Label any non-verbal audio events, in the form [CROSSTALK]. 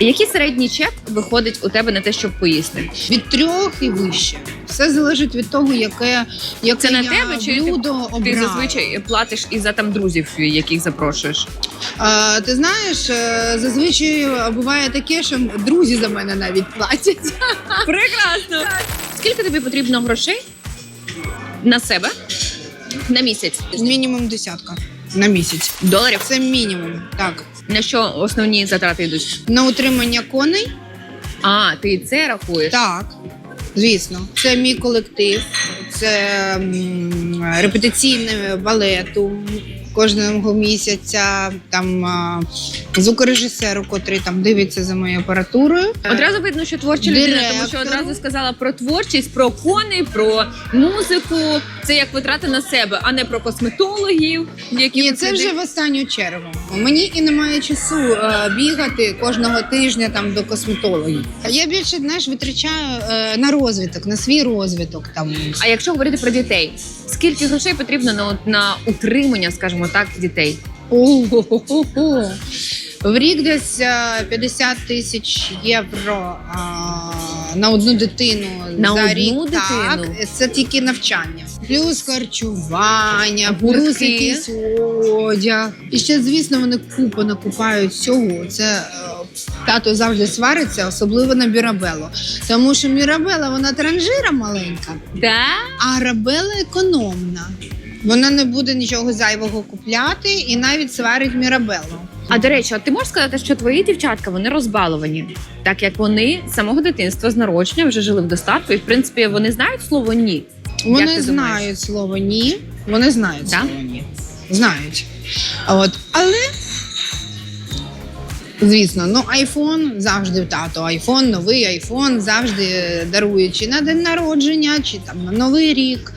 Який середній чек виходить у тебе на те, щоб поїсти? Від трьох і вище. Все залежить від того, яке, яке Це на я тебе, чи ти- блюдо Ти обрала. зазвичай платиш і за там друзів, яких запрошуєш. А, ти знаєш, е, зазвичай буває таке, що друзі за мене навіть платять. [LAUGHS] Прекрасно. Скільки тобі потрібно грошей на себе на місяць? Мінімум десятка на місяць. Доларів? Це мінімум. Так. На що основні затрати йдуть? На утримання коней. А, ти і це рахуєш? Так. Звісно, це мій колектив, це м, репетиційне балету кожного місяця. Там звукорежисеру, котрий там дивиться за моєю апаратурою. Одразу видно, що творча людина, тому що одразу сказала про творчість, про коней, про музику. Це як витрати на себе, а не про косметологів, які Ні, це вже в останню чергу. Мені і немає часу е, бігати кожного тижня там до косметологів. Я більше знаєш, витрачаю е, на розвиток, на свій розвиток. Там А якщо говорити про дітей, скільки грошей потрібно на, на утримання, скажімо так, дітей? В рік десь е, 50 тисяч євро а, на одну дитину На за одну рік. дитину? Так, це тільки навчання. Плюс харчування, плюс Гуртки. якийсь одяг. І ще, звісно, вони купу накупають всього. Це е, тато завжди свариться, особливо на Мірабелу. Тому що Мірабела вона транжира маленька, Да? а Арабела економна. Вона не буде нічого зайвого купляти і навіть сварить Мірабелу. А до речі, а ти можеш сказати, що твої дівчатка вони розбаловані, так як вони з самого дитинства з народження вже жили в достатку, і в принципі вони знають слово ні. Вони ти знають думаєш? слово ні. Вони знають Да? слово ні. Знають. От. Але, звісно, ну айфон завжди тато. Айфон, новий айфон завжди дарує чи на день народження, чи там на новий рік.